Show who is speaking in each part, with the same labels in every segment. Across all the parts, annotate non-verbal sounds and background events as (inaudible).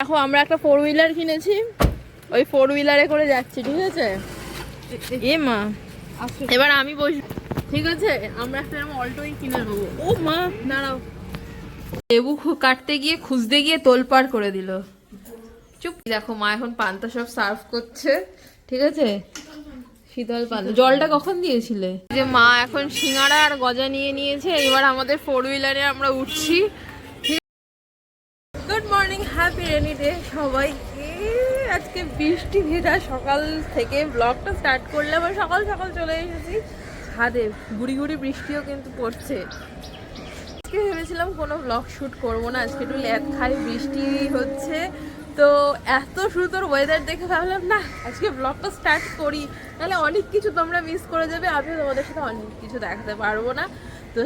Speaker 1: দেখো, আমরা একটা ফোর হুইলার কিনেছি। ওই ফোর হুইলারে করে যাচ্ছি, ঠিক আছে? এ মা। এবার আমি বসি ঠিক আছে? আমরা একটা এরকম অল্টোই কিনে নেব। ও মা, দাঁড়াও। লেবু কাটতে গিয়ে, খুঁজতে গিয়ে তোলপাড় করে দিল। চুপ। দেখো, মা এখন পান্তা সব সার্ভ করছে। ঠিক আছে? শীতল পান্তা। জলটা কখন দিয়েছিলে? যে মা এখন সিঙ্গারা আর গজা নিয়ে নিয়েছে। এবার আমাদের ফোর হুইলারে আমরা উঠছি। হ্যাপি রেনি ডে সবাইকে। আজকে বৃষ্টি ভেজা সকাল থেকে ব্লগটা স্টার্ট করলাম আর সকাল সকাল চলে এসেছি ছাদে। গুড়ি গুড়ি বৃষ্টিও কিন্তু পড়ছে। আজকে ভেবেছিলাম কোনো ব্লগ শ্যুট করব না, আজকে একটু ল্যাদ খাই, বৃষ্টি হচ্ছে। তো এত সুন্দর ওয়েদার দেখে ভাবলাম, না, আজকে ব্লগটা স্টার্ট করি। নাহলে অনেক কিছু তোমরা মিস করে যাবে, আমিও তোমাদের সাথে অনেক কিছু দেখাতে পারব না। তো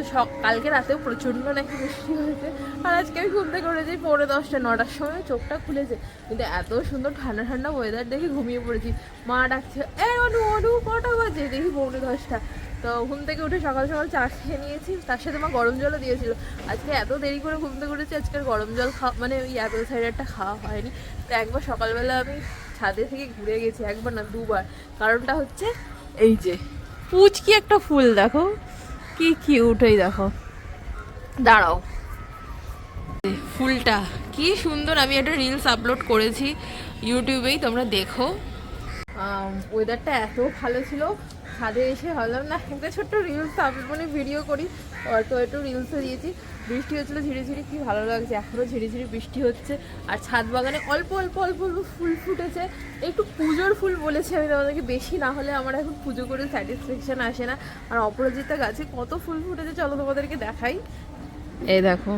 Speaker 1: কালকে রাতেও প্রচণ্ড নাকি বৃষ্টি হয়েছে। আর আজকে আমি ঘুম থেকে উঠেছি পৌনে দশটা, নটার সময় চোখটা খুলেছে। কিন্তু এত সুন্দর ঠান্ডা ঠান্ডা ওয়েদার দেখে ঘুমিয়ে পড়েছি। মা ডাকছে, এ অনু অনু, কটা বাজে? দেখি পৌনে দশটা। তো ঘুম থেকে উঠে সকাল সকাল চা খেয়ে নিয়েছি। তার সাথে মা গরম জলও দিয়েছিল। আজকে এত দেরি করে ঘুম থেকে উঠেছি আজকে গরম জল খাওয়া মানে ওই অ্যাপেল সাইডারটা খাওয়া হয়নি। তো একবার সকালবেলা আমি ছাদে থেকে ঘুরে গেছি, একবার না, দুবার। কারণটা হচ্ছে এই যে, পুচকি একটা ফুল, দেখো। কি কিউট এই দেখো। দাঁড়াও। ফুলটা কি সুন্দর আমি একটা রিলস আপলোড করেছি ইউটিউবেই তোমরা দেখো। ওয়েদারটা এত ভালো ছিল। ছাদে এসে ভাবলাম, না, একটা ছোট্ট রিলস আপলোড মানে ভিডিও করি। তো একটু রিলসে দিয়েছি। বৃষ্টি হচ্ছিল ঝিরি ঝিরি কি ভালো লাগছে? এখনও ঝিরি ঝিরি বৃষ্টি হচ্ছে। আর ছাদ বাগানে অল্প অল্প অল্প অল্প ফুল ফুটেছে। একটু পুজোর ফুল বলেছি আমি তোমাদেরকে, বেশি না হলে আমার এখন পুজো করে স্যাটিসফ্যাকশন আসে না। আর অপরাজিতা গাছে কত ফুল ফুটেছে, চলো তোমাদেরকে দেখাই। এই দেখো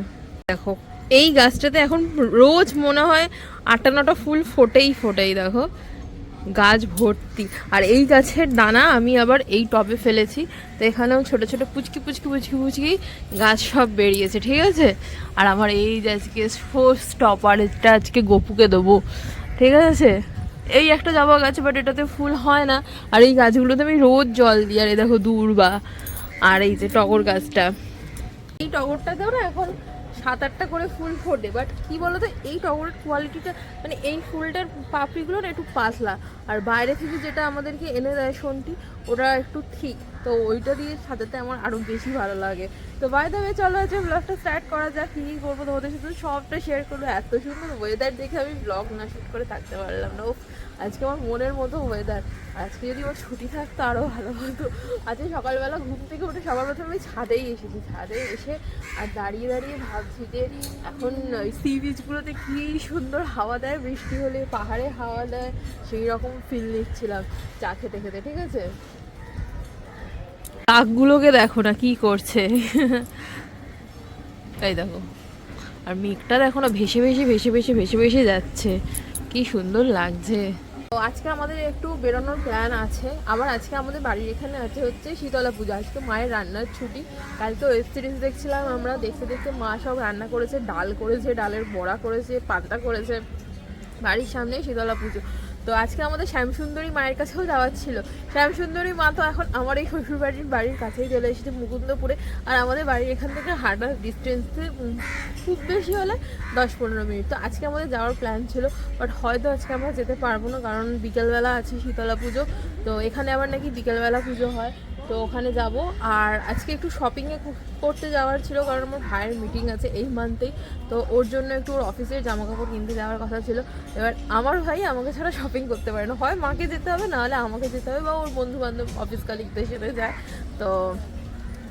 Speaker 1: দেখো, এই গাছটাতে এখন রোজ মনে হয় আটটা নটা ফুল ফোটেই ফোটেই, দেখো। গাছ ভর্তি। আর এই গাছের দানা আমি আবার এই টবে ফেলেছি। তো এখানেও ছোট ছোট পুচকি পুচকি পুচকি পুচকি গাছ সব বেরিয়েছে, ঠিক আছে? আর আমার এই যে আজকে স্টপার এটা আজকে গপুকে দেবো, ঠিক আছে? এই একটা জবা গাছ বাট এটাতে ফুল হয় না। আর এই গাছগুলোতে আমি রোজ জল দিই, আর এই দেখো দূর্বা আর এই যে টগর গাছটা। এই টগরটাতেও না এখন সাত আটটা করে ফুল ফোটে বাট কি বলতো, এই টগরের কোয়ালিটিটা মানে এই ফুলটার পাপড়িগুলো একটু পাতলা। আর বাইরে থেকে যেটা আমাদেরকে এনে দেয় শোনটি ওটা একটু ঠিক। তো ওইটা দিয়ে সাজাতে আমার আরও বেশি ভালো লাগে। তো বাই দেবে চলো আছে ব্লগটা স্টার্ট করা যাক, কী করব তোমাদের সাথে সবটা শেয়ার করব। এত সুন্দর ওয়েদার দেখে আমি ব্লগ না শ্যুট করে থাকতে পারলাম না। ও আজকে আমার মনের মতো ওয়েদার আজকে যদি আমার ছুটি থাকতো আরও ভালো হতো। আজকে সকালবেলা ঘুম থেকে উঠে সবার প্রথমে আমি ছাদেই এসেছি, ছাদে এসে আর দাঁড়িয়ে দাঁড়িয়ে ভাবছি যে এখন সি বিচগুলোতে কী সুন্দর হাওয়া দেয়, বৃষ্টি হলে, পাহাড়ে হাওয়া দেয়, সেই রকম ফিল নিচ্ছিলাম চা খেতে খেতে ঠিক আছে? কাকগুলোকে দেখো না কি করছে। এই দেখো আর মেঘটা দেখো না ভেসে ভেসে ভেসে ভেসে ভেসে ভেসে যাচ্ছে। কি সুন্দর লাগছে। তো আজকে আমাদের একটু বেরোনোর প্ল্যান আছে। আবার আজকে আমাদের বাড়ির এখানে আছে হচ্ছে শীতলা পূজা। আজকে মায়ের রান্নার ছুটি। কালকে ওয়েব সিরিজ দেখছিলাম আমরা দেখতে দেখতে মা সব রান্না করেছে ডাল করেছে ডালের বড়া করেছে পান্তা করেছে। বাড়ির সামনে শীতলা পুজো। তো আজকে আমাদের শ্যামসুন্দরী মায়ের কাছেও যাওয়ার ছিল। শ্যামসুন্দরী মা তো এখন আমার এই শ্বশুর বাড়ির বাড়ির কাছেই চলে এসেছে মুকুন্দপুরে। আর আমাদের বাড়ির এখান থেকে হাঁটার ডিস্টেন্সে খুব বেশি হলে দশ পনেরো মিনিট। তো আজকে আমাদের যাওয়ার প্ল্যান ছিল বাট হয়তো আজকে আমরা যেতে পারব না, কারণ বিকেলবেলা আছে শীতলা পুজো। তো এখানে আবার নাকি বিকেলবেলা পুজো হয়। তো ওখানে যাব। আর আজকে একটু শপিংয়ে করতে যাওয়ার ছিল কারণ আমার ভাইয়ের মিটিং আছে এই মান্থেই তো ওর জন্য একটু ওর অফিসের জামা কাপড় কিনতে যাওয়ার কথা ছিল। এবার আমার ভাই আমাকে ছাড়া শপিং করতে পারে না। হয় মাকে যেতে হবে নাহলে আমাকে যেতে হবে বা ওর বন্ধু বান্ধব অফিস কালিকদের সাথে যায়। তো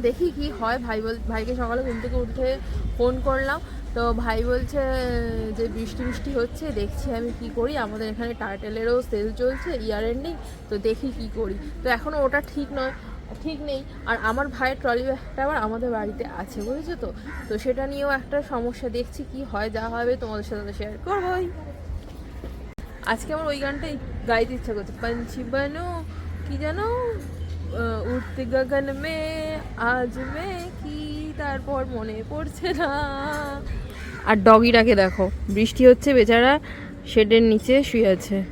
Speaker 1: দেখি কি হয়। ভাই বল, ভাইকে সকালে ঘুম থেকে উঠে ফোন করলাম। তো ভাই বলছে, যে বৃষ্টি বৃষ্টি হচ্ছে, দেখছি আমি কি করি। আমাদের এখানে টার্টেলেরও সেল চলছে ইয়ার এন্ডিং তো দেখি কি করি। তো এখনও ওটা ঠিক নয়। ঠিক নেই। আর আমার ভাইয়ের ট্রলি ব্যাগটা আবার আমাদের বাড়িতে আছে বুঝেছ তো? তো সেটা নিয়েও একটা সমস্যা দেখছি কি হয় যা হবে তোমাদের সাথে শেয়ার করবোই। আজকে আমার ওই গানটাই গাইতে ইচ্ছা করছে। পঞ্চি বানো কি আহ, উঠতে গগন মে আজ মে কি তারপর মনে পড়ছে না। আর ডগিটাকে দেখো বৃষ্টি হচ্ছে বেচারা শেডের নিচে শুয়ে আছে।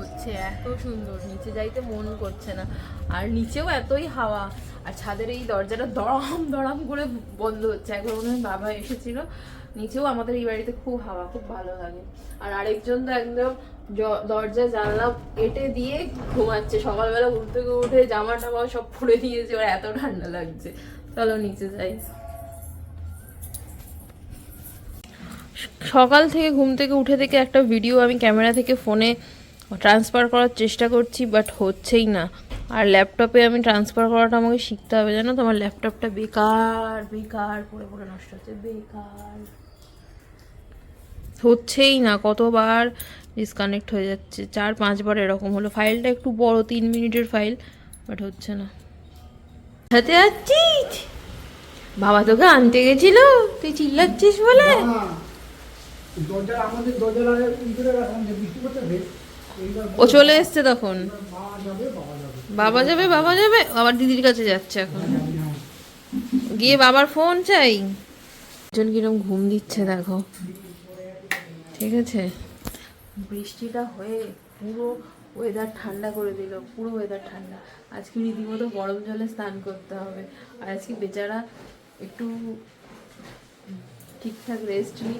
Speaker 1: হচ্ছে এত সুন্দর। নিচে যাইতে মন করছে না। আর নিচেও এতই হাওয়া, আর ছাদের এই দরজাটা দড়াম দড়াম করে বন্ধ হচ্ছে। একবার মনে হয় বাবা এসেছিল। নিচেও আমাদের এই বাড়িতে খুব হাওয়া, খুব ভালো লাগে। আর আরেকজন তো একদম দরজা, জানলা এটে দিয়ে ঘুমাচ্ছে। সকালবেলা থেকে উঠে জামা টামা সব খুলে দিয়েছে ওর এত ঠান্ডা লাগছে। চলো নিচে যাই। সকাল থেকে ঘুম থেকে উঠে থেকে একটা ভিডিও আমি ক্যামেরা থেকে ফোনে ট্রান্সফার করার চেষ্টা করছি বাট হচ্ছেই না। আর ল্যাপটপে আমি ট্রান্সফার করাটা আমাকে শিখতে হবে, জানো? তোমার ল্যাপটপটা বেকার বেকার পড়ে পড়ে নষ্ট হচ্ছে, বেকার। হচ্ছেই না, কতবার ডিসকানেক্ট হয়ে যাচ্ছে। চার, পাঁচবার এরকম হলো। ফাইলটা একটু বড়, তিন মিনিটের ফাইল বাট হচ্ছে না। হাতে যাচ্ছিস বাবা তোকে আনতে গেছিল? তুই চিল্লাচ্ছিস বলে?
Speaker 2: দরজা আমাদের দরজা ভিতরে রাখলাম যে বৃষ্টি
Speaker 1: ও চলে এসছে তখন।
Speaker 2: বাবা যাবে
Speaker 1: বাবা যাবে। আবার দিদির কাছে যাচ্ছে এখন। গিয়ে বাবার ফোন চাই। জন কিরম ঘুম দিচ্ছে, দেখো। ঠিক আছে? বৃষ্টিটা হয়ে পুরো ওয়েদার ঠান্ডা করে দিল, পুরো ওয়েদার ঠান্ডা। আজকে রীতিমতো গরম জলে স্নান করতে হবে। আর আজকে বেচারা একটু ঠিকঠাক রেস্ট নিই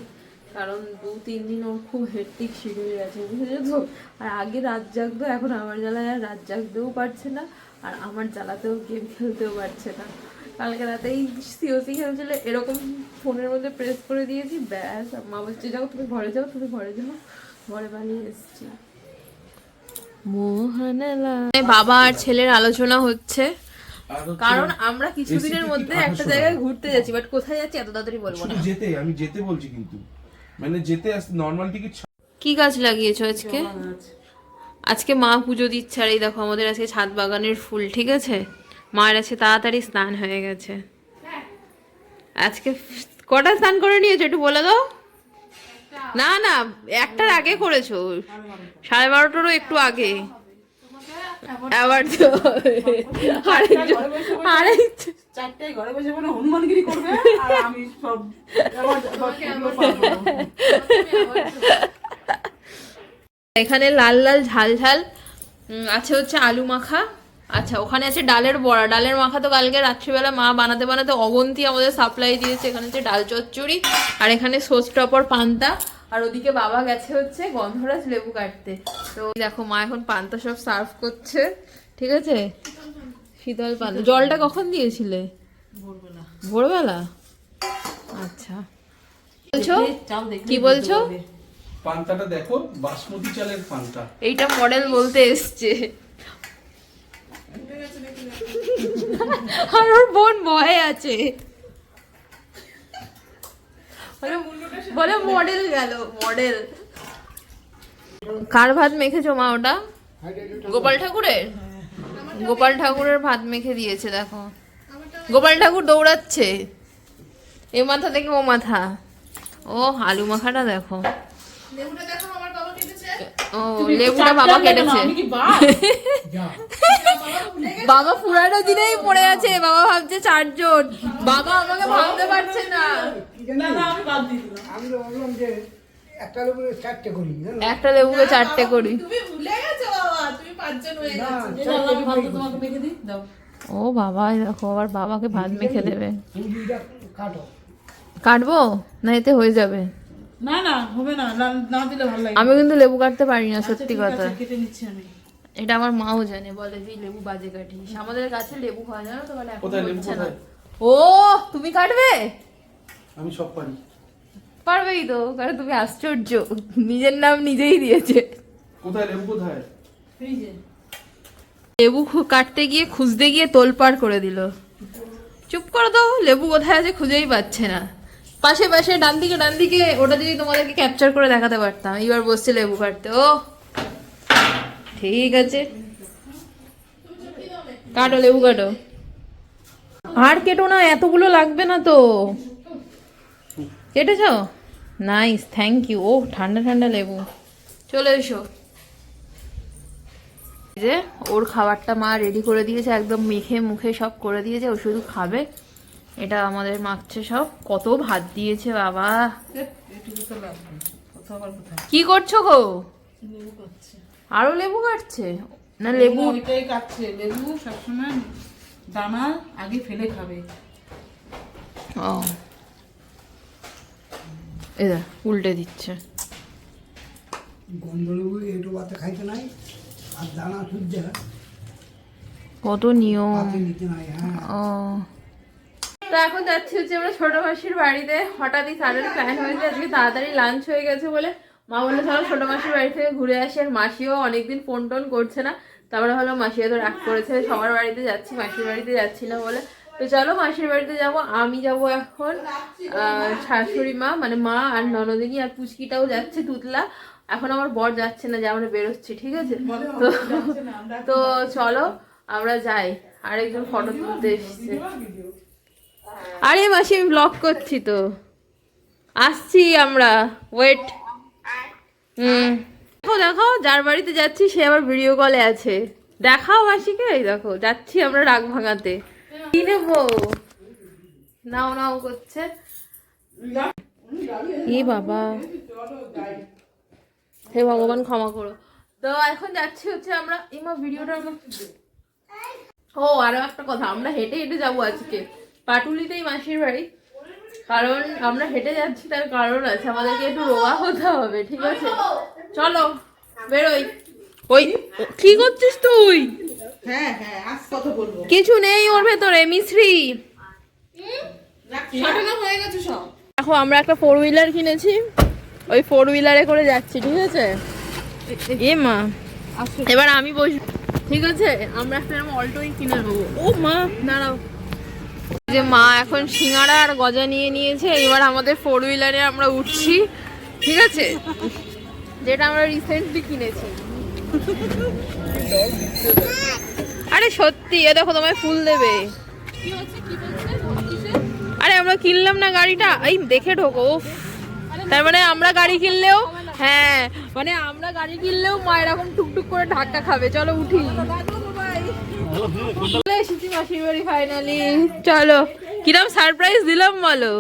Speaker 1: কারণ দু তিন দিন ওর খুব হেট্টিক শিডিউল আছে বুঝেছ? তো আর আগে রাত জাগতো এখন আমার জ্বালায় আর রাত জাগতেও পারছে না আর আমার জ্বালাতেও গেম খেলতেও পারছে না। কালকে রাতেই সিওসি খেলছিল এরকম ফোনের মধ্যে প্রেস করে দিয়েছি ব্যাস মা বলছে যাও তুমি ঘরে যাও তুমি ঘরে যাও। ঘরে বানিয়ে এসছি। মোহনলা বাবা আর ছেলের আলোচনা হচ্ছে। কারণ আমরা কিছুদিনের মধ্যে একটা জায়গায় ঘুরতে যাচ্ছি বাট কোথায় যাচ্ছি এত তাড়াতাড়ি বলব না।
Speaker 3: যেতে আমি যেতে বলছি কিন্তু। মানে যেতে নর্মাল টিকিট
Speaker 1: কি গাছ লাগিয়েছো আজকে? আজকে মা পুজো দিচ্ছে আর এই দেখো আমাদের আজকে ছাদ বাগানের ফুল ঠিক আছে? মায়ের আছে তাড়াতাড়ি স্নান হয়ে গেছে। আজকে কটা স্নান করে নিয়েছো একটু বলে দাও? না না একটার আগে করেছ। সাড়ে বারোটারও একটু আগে। আবার তো আরেকজন
Speaker 4: চারটায় ঘরে বসে মানে হনুমানগিরি করবে আর আমি সব।
Speaker 1: এখানে লাল লাল ঝাল ঝাল আছে হচ্ছে আলু মাখা। আচ্ছা ওখানে আছে ডালের বড়া। ডালের মাখা তো কালকে রাত্রিবেলা মা বানাতে বানাতে অগন্তি আমাদের সাপ্লাই দিয়েছে। এখানে হচ্ছে ডাল চচ্চড়ি আর এখানে সোস টপর পান্তা। আর ওদিকে বাবা গেছে হচ্ছে গন্ধরাজ লেবু কাটতে। তো দেখো মা এখন পান্তা সব সার্ভ করছে ঠিক আছে? শীতল পান্তা। জলটা কখন দিয়েছিলে?
Speaker 4: ভোরবেলা।
Speaker 1: ভোরবেলা? আচ্ছা। বলছো? কি বলছো?
Speaker 3: পান্তাটা দেখো বাসমতি চালের পান্তা।
Speaker 1: এইটা মডেল বলতে এসছে। আর ওর বোন ভয়ে আছে। বলে- মডেল গেল মডেল কার ভাত মেখেছো মা ওটা? গোপাল ঠাকুরের? গোপাল ঠাকুরের ভাত মেখে দিয়েছে দেখো। গোপাল ঠাকুর দৌড়াচ্ছে। এ মাথা থেকে ও মাথা। ও আলু মাখাটা দেখো। ও লেবুটা বাবা কেটেছে। বাবা পুরানো (laughs) দিনেই পড়ে আছে বাবা ভাবছে চারজন। বাবা আমাকে ভাবতে পারছে না?
Speaker 4: না, না, আমি বাদ দিয়ে দিলাম।
Speaker 2: আমি তো ভাবলাম যে একটা লোকের চারটে করি
Speaker 1: একটা লেবুকে চারটে করি।
Speaker 4: তোমাকে মেখে দিই, দাও।
Speaker 1: ও বাবা দেখো আবার বাবাকে ভাত মেখে দেবে।
Speaker 2: কাটো।
Speaker 1: কাটবো? না এতে হয়ে যাবে।
Speaker 4: না না হবে না না- দিলে ভালো লাগে।
Speaker 1: আমি কিন্তু লেবু কাটতে পারি না
Speaker 4: আচ্ছা,
Speaker 1: সত্যি কথা।
Speaker 4: কেটে নিচ্ছি আমি।
Speaker 1: এটা আমার মাও জানে বলে যে লেবু বাজে কাটিস। আমাদের গাছে লেবু হয় জানো তো এখন হচ্ছে না। ও তুমি কাটবে?
Speaker 3: আমি সব পারি।
Speaker 1: পারবেই তো কারণ তুমি আশ্চর্য। নিজের নাম নিজেই দিয়েছে।
Speaker 3: কোথায় লেবু কোথায়?
Speaker 1: লেবু খু- কাটতে গিয়ে খুঁজতে গিয়ে তোলপাড় করে দিল। চুপ করে দাও লেবু কোথায় আছে খুঁজেই পাচ্ছে না। পাশে পাশে ডান দিকে ডান দিকে ওটা যদি তোমাদেরকে ক্যাপচার করে দেখাতে পারতাম। এবার বসছে লেবু কাটতে। ও ঠিক আছে। কাটো লেবু কাটো। আর কেটো না এতগুলো লাগবে না তো। কেটেছ? নাইস থ্যাংক ইউ ও ঠান্ডা ঠান্ডা লেবু। চলে এসো। যে ওর খাবারটা মা রেডি করে দিয়েছে একদম মেখে মুখে সব করে দিয়েছে ও শুধু খাবে। এটা আমাদের মাখছে সব। কত ভাত দিয়েছে বাবা। কি করছ গো? আরও লেবু কাটছে? না লেবু
Speaker 4: ওইটাই কাটছে। লেবু সবসময় দানা আগে ফেলে খাবে।
Speaker 1: ও। এ দেখ উল্টে দিচ্ছে।
Speaker 2: খাইতে নাই আর দানা
Speaker 1: কত নিয়ম।
Speaker 2: হ্যাঁ।
Speaker 1: ও। তো এখন যাচ্ছি হচ্ছে আমরা ছোট মাসির বাড়িতে। হঠাৎই সাডেন প্ল্যান হয়েছে আজকে তাড়াতাড়ি লাঞ্চ হয়ে গেছে বলে। মা বলল চলো ছোট মাসির বাড়ি থেকে ঘুরে আসি আর মাসিও অনেকদিন ফোন টোন করছে না। তারপরে হলো মাসিও তো রাগ করেছে সবার বাড়িতে যাচ্ছি মাসির বাড়িতে যাচ্ছি না বলে। তো চলো মাসির বাড়িতে যাব আমি যাব এখন শাশুড়ি মা মানে মা আর ননদিনী আর পুচকিটাও যাচ্ছে তুতলা এখন আমার বর যাচ্ছে না যে আমরা বেরোচ্ছি ঠিক আছে? তো তো চলো আমরা যাই। আরেকজন ফটো তুলতে এসছে। আরে মাসি আমি ব্লগ করছি তো। আসছি আমরা ওয়েট হুম। দেখো দেখো যার বাড়িতে যাচ্ছি সে আবার ভিডিও কলে আছে। দেখাও মাসিকে দেখো যাচ্ছি আমরা রাগ ভাঙাতে। কি নেব নাও নাও করছে। এ বাবা। হে ভগবান, ক্ষমা করো। তো এখন যাচ্ছি হচ্ছে আমরা ভিডিওটা ও একটা কথা, আমরা হেঁটে হেঁটে যাব আজকে। পাটুলিতেই মাসির বাড়ি। কারণ আমরা হেঁটে যাচ্ছি, তার কারণ আছে। আমাদেরকে একটু রোয়া হতে হবে, ঠিক আছে? চলো, বেরোই। ওই, কি করছিস তুই?
Speaker 4: হ্যাঁ হ্যাঁ আজ কথা বলব।
Speaker 1: কিছু নেই ওর ভেতরে মিশ্রি
Speaker 4: হয়ে গেছে সব।
Speaker 1: দেখো আমরা একটা ফোর হুইলার কিনেছি। ওই ফোর হুইলারে করে যাচ্ছি ঠিক আছে? এ মা এবার আমি বসবো ঠিক আছে? আমরা একটা এরকম অল্টোই কিনে নেব। ও মা দাঁড়াও। যে মা এখন সিঙ্গারা আর গজা নিয়ে নিয়েছে এবার আমাদের ফোর হুইলারে আমরা উঠছি ঠিক আছে? যেটা আমরা রিসেন্টলি কিনেছি। (laughs) (laughs) আরে সত্যি, এ দেখো তোমায় ফুল দেবে। আরে আমরা কিনলাম না গাড়িটা। এই দেখে ঢোকো তার মানে আমরা গাড়ি কিনলেও হ্যাঁ মানে আমরা গাড়ি কিনলেও মা এরকম টুকটুক করে ধাক্কা খাবে। চলো উঠি। এসেছি মাসির বাড়ি ফাইনালি চলো কিরম সারপ্রাইজ দিলাম বলো?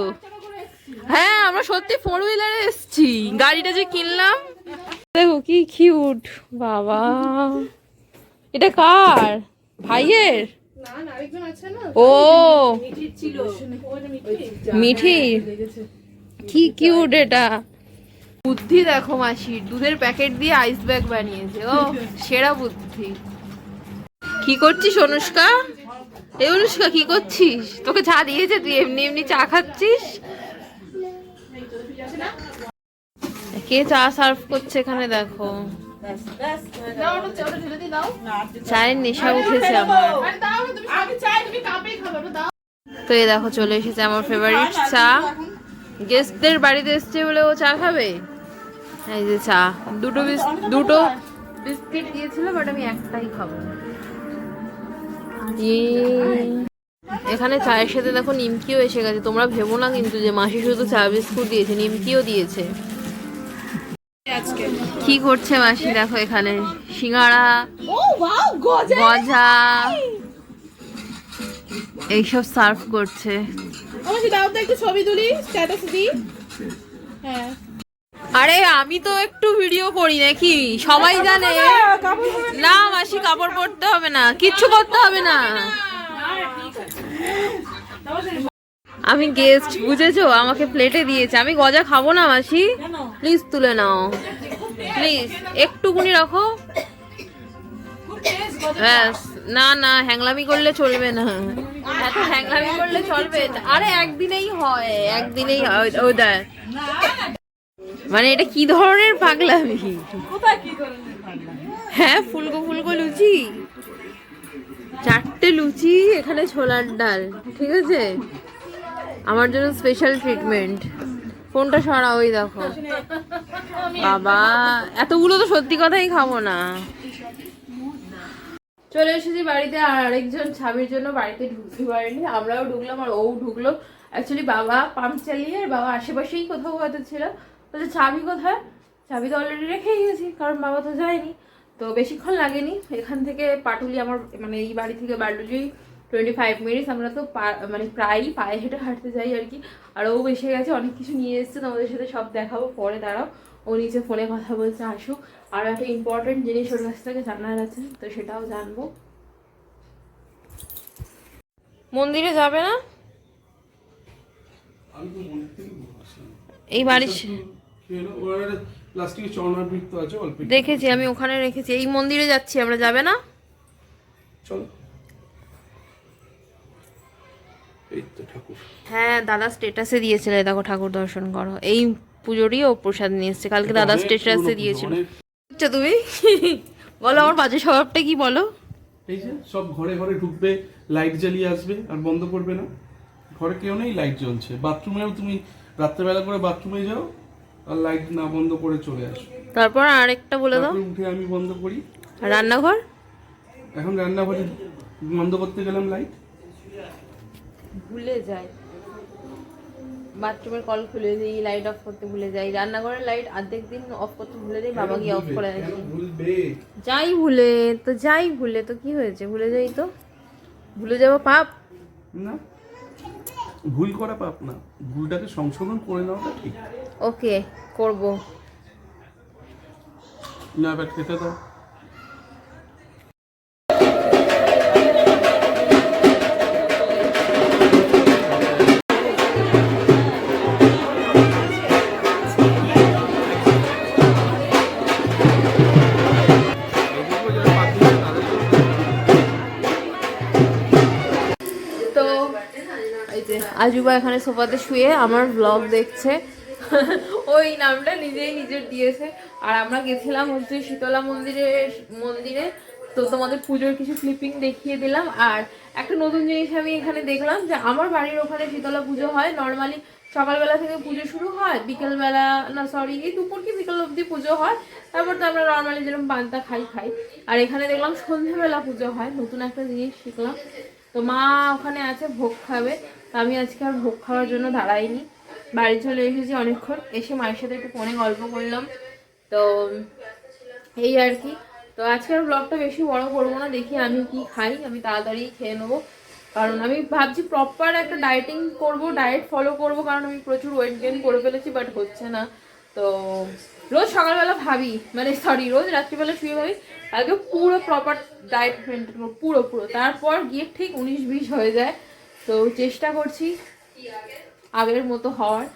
Speaker 1: হ্যাঁ আমরা সত্যি ফোর হুইলারে এসেছি। গাড়িটা যে কিনলাম। দেখো কি কিউট বাবা। এটা কার? ভাইয়ের? ও। মিঠি? কি কিউট এটা। বুদ্ধি দেখো মাসির দুধের প্যাকেট দিয়ে আইস ব্যাগ বানিয়েছে। ও সেরা বুদ্ধি। কি করছিস অনুষ্কা? এ অনুষ্কা কি করছিস? তোকে চা দিয়েছে তুই এমনি এমনি চা খাচ্ছিস? কে চা সার্ভ করছে এখানে দেখো। চায়ের নেশা উঠেছে আমার। তো এই দেখো চলে এসেছে আমার ফেভারিট চা। গেস্টদের বাড়িতে এসছে বলে ও চা খাবে? এই যে চা দুটো দুটো বিস্কিট দিয়েছিল বাট আমি একটাই খাব ইয়ে। এখানে চায়ের সাথে দেখো নিমকিও এসে গেছে। তোমরা ভেবো না কিন্তু যে মাসি শুধু চা বিস্কুট দিয়েছে নিমকিও দিয়েছে। কি করছে মাসি? দেখো এখানে। সিঙ্গাড়া গজা! এইসব সার্ভ করছে।
Speaker 4: হ্যাঁ।
Speaker 1: আরে আমি তো একটু ভিডিও করি নাকি? সবাই জানে। না মাসি কাপড় পরতে হবে না। কিচ্ছু করতে হবে না। আমি গেস্ট বুঝেছ? আমাকে প্লেটে দিয়েছে। আমি গজা খাব না মাসি? প্লিজ তুলে নাও। প্লিজ একটুকুনি রাখো। ব্যাস না না হ্যাংলামি করলে চলবে না। এত হ্যাংলামি করলে চলবে আরে একদিনেই হয় একদিনেই হয় ও দেখ। মানে এটা কি ধরনের পাগলামি? হ্যাঁ ফুলকো ফুলকো লুচি। চারটে লুচি এখানে ছোলার ডাল ঠিক আছে? আমার জন্য স্পেশাল ট্রিটমেন্ট ফোনটা সরা ওই দেখো। বাবা, এতগুলো তো সত্যি কথাই খাব না। চলে এসেছি বাড়িতে আর আরেকজন ছাবির জন্য বাড়িতে ঢুকতে পারেনি। আমরাও ঢুকলাম আর ও ঢুকলো। অ্যাকচুয়ালি বাবা পাম্প চালিয়ে আর বাবা আশেপাশেই কোথাও হয়তো ছিল। বলছে চাবি কোথায়? চাবি তো অলরেডি রেখেই গেছি কারণ বাবা তো যায়নি। তো বেশিক্ষণ লাগেনি। এখান থেকে পাটুলি আমার মানে এই বাড়ি থেকে বারডুলি টোয়েন্টি ফাইভ মিনিটস আমরা তো মানে প্রায়ই পায়ে হেঁটে হাঁটতে যাই আর কি। আর ও এসে গেছে অনেক কিছু নিয়ে এসেছে তোমাদের সাথে সব দেখাবো। পরে দাঁড়াও ও নিচে ফোনে কথা বলছে আসুক। আর একটা ইম্পর্টেন্ট জিনিস ওর কাছ থেকে জানার আছে তো সেটাও জানব। মন্দিরে যাবে না? এই বাড়ির। দেখেছি আমি ওখানে রেখেছি। এই মন্দিরে যাচ্ছি আমরা যাবে না?
Speaker 3: চলো।
Speaker 1: হ্যাঁ দাদা স্টেটাসে দিয়েছিল দেখো ঠাকুর দর্শন করো। এই পুজোরই ও প্রসাদ নিয়ে এসছে কালকে দাদা স্টেটাসে দিয়েছিল। আচ্ছা তুমি? বলো আমার বাজে স্বভাবটা কি বলো?
Speaker 3: এই যে সব ঘরে ঘরে ঢুকবে লাইট জ্বালিয়ে আসবে আর বন্ধ করবে না। ঘরে কেউ নেই লাইট জ্বলছে। বাথরুমেও তুমি রাত্রেবেলা করে বাথরুমে যাও আর লাইট না বন্ধ করে চলে আসো।
Speaker 1: তারপর আরেকটা বলে দাও।
Speaker 3: উঠে আমি বন্ধ করি।
Speaker 1: আর রান্নাঘর?
Speaker 3: এখন রান্নাঘরে বন্ধ করতে গেলাম লাইট
Speaker 1: ভুলে যাই। বাথরুমের কল খুলে দিই লাইট অফ করতে ভুলে যাই রান্নাঘরের লাইট অর্ধেক দিন অফ করতে ভুলে দিই বাবা গিয়ে অফ করে আসি
Speaker 3: ভুলবে?
Speaker 1: যাই ভুলে তো যাই ভুলে তো কি হয়েছে? ভুলে যাই তো। ভুলে যাব পাপ।
Speaker 3: না ভুল করা পাপ না। ভুলটাকে সংশোধন করে নেওয়াটা ঠিক।
Speaker 1: ওকে করব।
Speaker 3: না এবার খেতে দাও।
Speaker 1: আজুবা এখানে সোফাতে শুয়ে আমার ব্লগ দেখছে। ওই নামটা নিজেই নিজের দিয়েছে। আর আমরা গেছিলাম হচ্ছে শীতলা মন্দিরে মন্দিরে। তো তোমাদের পুজোর কিছু ক্লিপিং দেখিয়ে দিলাম। আর একটা নতুন জিনিস আমি এখানে দেখলাম যে আমার বাড়ির ওখানে শীতলা পুজো হয়। নর্মালি সকালবেলা থেকে পুজো শুরু হয়, বিকেলবেলা, না সরি এই দুপুর কি বিকেল অবধি পুজো হয়? তারপর তো আমরা নর্মালি যেরকম পান্তা খাই খাই। আর এখানে দেখলাম সন্ধ্যেবেলা পুজো হয়। নতুন একটা জিনিস শিখলাম। তো মা ওখানে আছে, ভোগ খাবে। আমি আজকে আর ভোগ খাওয়ার জন্য দাঁড়াইনি। বাড়ি চলে এসেছি অনেকক্ষণ। এসে মায়ের সাথে একটু ফোনে গল্প করলাম। তো এই আর কি। তো আজকের ব্লগটা বেশি বড় করব না। দেখি আমি কি খাই। আমি তাড়াতাড়ি খেয়ে নেব। কারণ আমি ভাবছি প্রপার একটা ডায়েটিং করব ডায়েট ফলো করব। কারণ আমি প্রচুর ওয়েট গেইন করে ফেলেছি বাট হচ্ছে না। তো রোজ সকালবেলা ভাবি মানে সরি রোজ রাত্রিবেলা শুয়ে ভাবি আগে পুরো প্রপার ডায়েট মেনটেন করব, পুরো পুরো। তারপর গিয়ে ঠিক উনিশ বিশ হয়ে যায়। তো চেষ্টা করছি আগের মতো হওয়ার।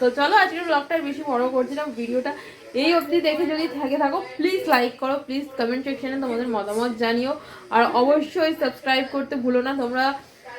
Speaker 1: তো চলো আজকের ব্লগটা বেশি বড় করছিলাম ভিডিওটা এই অবধি দেখে যদি থেকে থাকো প্লিজ লাইক করো প্লিজ কমেন্ট সেকশনে তোমাদের মতামত জানিও। আর অবশ্যই সাবস্ক্রাইব করতে ভুলো না, তোমরা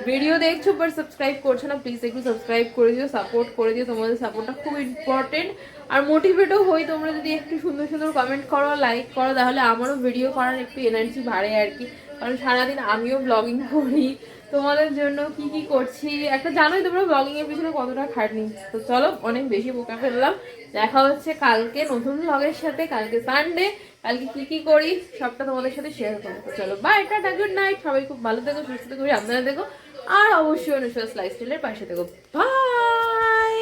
Speaker 1: ভিডিও দেখছ বাট সাবস্ক্রাইব করছ না প্লিজ একটু সাবস্ক্রাইব করে দিও সাপোর্ট করে দিও, তোমাদের সাপোর্টটা খুব ইম্পর্টেন্ট আর মোটিভেটও হই তোমরা যদি একটু সুন্দর সুন্দর কমেন্ট করো লাইক করো, তাহলে আমারও ভিডিও করার একটু এনার্জি বাড়ে আর কি। কারণ সারাদিন আমিও ব্লগিং করি তোমাদের জন্য কি কি করছি? একটা জানোই তোমরা ব্লগিং এর পিছনে কতটা খাটনি। তো চলো, অনেক বেশি বোকা ফেললাম। দেখা হচ্ছে কালকে নতুন ব্লগের সাথে, কালকে সানডে কালকে কি কি করি, সবটা তোমাদের সাথে শেয়ার করব। চলো বাই টাটা গুড নাইট সবাই খুব ভালো থেকো, সুস্থ থেকো আপনারা দেখো আর অবশ্যই অনুষ্কা লাইফস্টাইলের পাশে থেকো। বাই